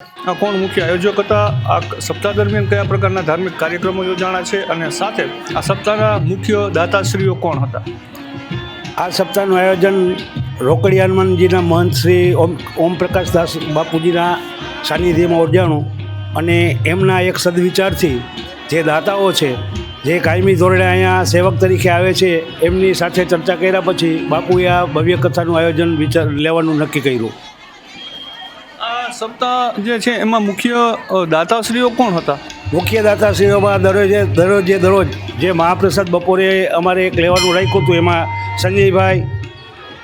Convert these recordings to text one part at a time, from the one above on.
આ કોણ મુખ્ય આયોજક હતા? આ સપ્તાહ દરમિયાન કયા પ્રકારના ધાર્મિક કાર્યક્રમો યોજાણા છે? અને સાથે આ સપ્તાહના મુખ્ય દાતાશ્રીઓ કોણ હતા? આ સપ્તાહનું આયોજન રોકડી હનુમાનજીના મહંત શ્રી ઓમ ઓમ પ્રકાશ દાસ બાપુજીના સાનિધ્યમાં યોજાણું અને એમના એક સદવિચારથી જે દાતાઓ છે, જે કાયમી ધોરણે અહીંયા સેવક તરીકે આવે છે, એમની સાથે ચર્ચા કર્યા પછી બાપુએ આ ભવ્ય કથાનું આયોજન વિચાર, લેવાનું નક્કી કર્યું. સપ્તાહ જે છે એમાં મુખ્ય દાતાશ્રીઓ કોણ હતા? મુખ્ય દાતાશ્રીઓમાં દરરોજે દરરોજે દરરોજ જે મહાપ્રસાદ બપોરે અમારે એક લેવાનું રાખ્યું હતું એમાં સંજયભાઈ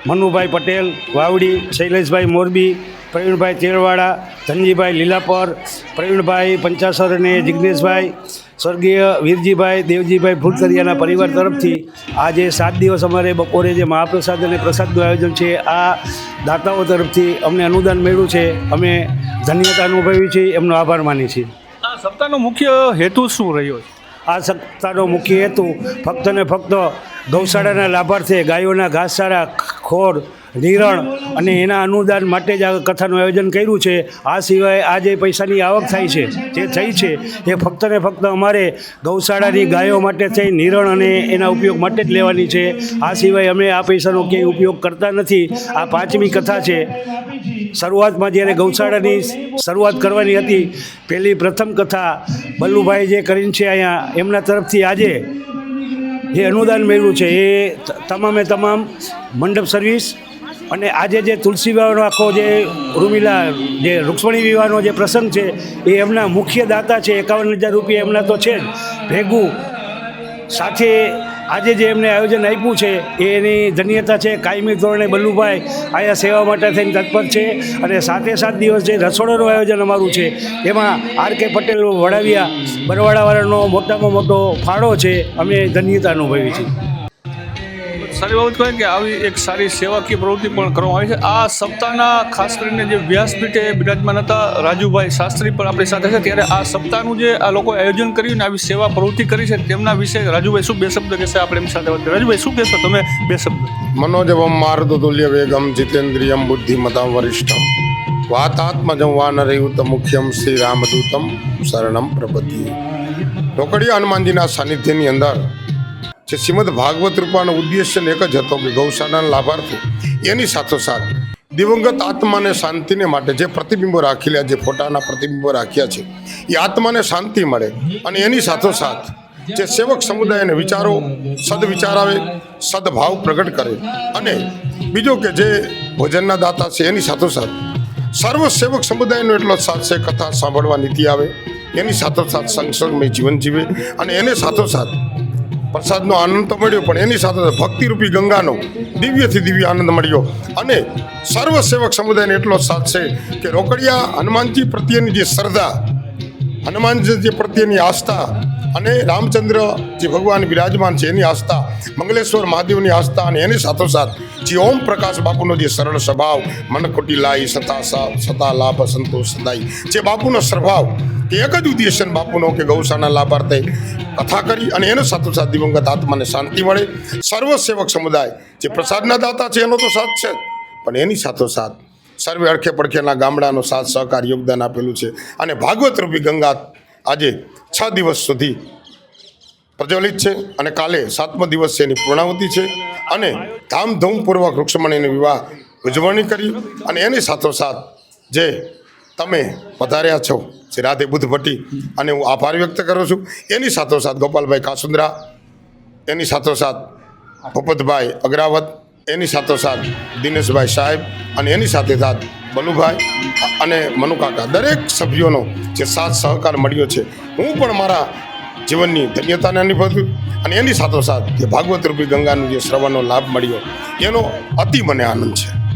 મનુભાઈ પટેલ વાવડી શૈલેષભાઈ મોરબી પ્રવીણભાઈ તેરવાડા ધનજીભાઈ લીલાપર પ્રવીણભાઈ પંચાસર અને જિજ્ઞેશભાઈ સ્વર્ગીય વીરજીભાઈ દેવજીભાઈ ફૂલતરિયાના પરિવાર તરફથી આજે સાત દિવસ અમારે બપોરે જે મહાપ્રસાદ અને પ્રસાદનું આયોજન છે આ દાતાઓ તરફથી અમને અનુદાન મળ્યું છે. અમે ધન્યતા અનુભવી છીએ એમનો આભાર માની છીએ. આ સપ્તાહનો મુખ્ય હેતુ શું રહ્યો છે? આ સપ્તાહનો મુખ્ય હેતુ ફક્ત ને ફક્ત ગૌશાળાના લાભાર્થે ગાયોના ઘાસચારા ખોર નિરણ અને એના અનુદાન માટે જ આ કથાનું આયોજન કર્યું છે. આ સિવાય આ જે પૈસાની આવક થાય છે. જે થઈ છે એ ફક્ત ને ફક્ત અમારે ગૌશાળાની ગાયો માટે થઈ, નિરણ અને એના ઉપયોગ માટે જ લેવાની છે. આ સિવાય અમે આ પૈસાનો ક્યાંય ઉપયોગ કરતા નથી. આ પાંચમી કથા છે. શરૂઆતમાં જ્યારે ગૌશાળાની શરૂઆત કરવાની હતી, પહેલી પ્રથમ કથા બલ્લુભાઈ જે કરીને છે અહીંયા, એમના તરફથી આજે જે અનુદાન મેળવ્યું છે. એ તમામે તમામ મંડપ સર્વિસ અને આજે જે તુલસી વિવાહનો આખો જે રૂમિલા જે રૂક્ષ્મણી વિવાહનો જે પ્રસંગ છે, એ એમના મુખ્ય દાતા છે, એકાવન હજાર રૂપિયા એમના તો છે જ. ભેગું. સાથે આજે જે એમને આયોજન આપ્યું છે, એ એની ધન્યતા છે, કાયમી ધોરણે બલ્લુભાઈ આયા સેવા માટે થઈને તત્પર છે અને સાથે સાત દિવસ જે રસોડાનું આયોજન અમારું છે, એમાં આર કે પટેલ વડાવિયા. બરવાડાવાળાનો મોટામાં મોટો ફાળો છે, અમે ધન્યતા અનુભવી છે સારી બાબત કહે કે આવી એક સારી સેવાકીય પ્રવૃત્તિ પણ કરવામાં આવી છે. આ સપ્તાહના ખાસ કરીને જે વ્યાસપીઠે બિરાજમાન હતા રાજુભાઈ શાસ્ત્રી પણ આપણી સાથે છે. ત્યારે આ સપ્તાહનું જે આ લોકો આયોજન કર્યું ને આવી સેવા પ્રવૃત્તિ કરી છે, તેમના વિશે રાજુભાઈ શું બે શબ્દ કહેશે? આપણે એમની સાથે વાત રાજુભાઈ, શું કહેશો તમે બે શબ્દ? મનોજવમ મારદતુલ્ય વેગમ જીતેન્દ્રિયમ બુદ્ધિમતામ વરિષ્ઠમ. રહ્યું વાનરયુત મુખ્યમ શ્રી રામદૂતમ શરણમ પ્રપતિ ઢોકડીયા હનુમાનજીના સાનિધ્યની અંદર જે શ્રીમદ ભાગવત રૂપાનો ઉદ્દેશ્ય એક જ હતો કે ગૌશાળાના લાભાર્થી. એની સાથોસાથ દિવંગત આત્માને શાંતિને માટે જે પ્રતિબિંબો રાખેલા જે ફોટાના પ્રતિબિંબો રાખ્યા છે, એ આત્માને શાંતિ મળે અને એની સાથોસાથ જે સેવક સમુદાયને વિચારો સદવિચાર આવે, સદભાવ પ્રગટ કરે અને બીજો કે જે ભોજનના દાતા છે, એની સાથોસાથ સર્વ સેવક સમુદાયનો એટલો સાથ છે, કથા સાંભળવા નીતિ આવે, એની સાથોસાથ સંસર્ગમય જીવન જીવે અને એને સાથોસાથ પ્રસાદનો આનંદ તો મળ્યો, પણ એની સાથે ભક્તિરૂપી ગંગાનો દિવ્યથી દિવ્ય આનંદ મળ્યો. અને સર્વ સેવક સમુદાયને એટલો સાથ છે કે રોકડિયા હનુમાનજી પ્રત્યેની જે શ્રદ્ધા, હનુમાનજી પ્રત્યેની આસ્થા અને રામચંદ્ર જે ભગવાન બિરાજમાન છે એની આસ્થા, મંગલેશ્વર મહાદેવની આસ્થા અને એની સાથોસાથ જે ઓમ પ્રકાશ બાપુનો જે સરળ સ્વભાવ, મન ખોટી લાઈ, સતા સતા લાભ, સંતોષ, સદાય. જે બાપુનો સ્વભાવ કે એક જ ઉદ્દેશન બાપુનો કે ગૌશાના લાભાર્થે કથા કરી અને એનો સાથોસાથ દિવંગત આત્માને શાંતિ મળે. સર્વ સેવક સમુદાય જે પ્રસાદના દાતા છે, એનો તો સાથ છે પણ એની સાથોસાથ સર્વે અડખે પડખેના ગામડાનો સાથ, સહકાર, યોગદાન આપેલું છે. અને ભાગવત રૂપી ગંગા આજે છ દિવસ સુધી પ્રજ્વલિત છે અને કાલે સાતમો દિવસ એની પૂર્ણાવતિ છે. અને ધામધૂમપૂર્વક વૃક્ષમણીનો વિવાહ ઉજવણી કરી અને એની સાથોસાથ જે તમે વધાર્યા છો. શ્રી રાધે બુદ્ધ ભટ્ટી. અને હું આભાર વ્યક્ત કરું છું. એની સાથોસાથ ગોપાલભાઈ કાસુંદ્રા, એની સાથોસાથ ભૂપતભાઈ અગ્રાવત, એની સાથોસાથ દિનેશભાઈ સાહેબ અને એની સાથે સાથ બનુભાઈ અને મનુકાકા દરેક સભ્યોનો જે સાથ સહકાર મળ્યો છે, હું પણ મારા જીવનની ધન્યતાને અનુભવ્યું અને એની સાથોસાથ જે ભાગવત રૂપી ગંગાનું જે શ્રવણનો લાભ મળ્યો, એનો અતિ મને આનંદ છે.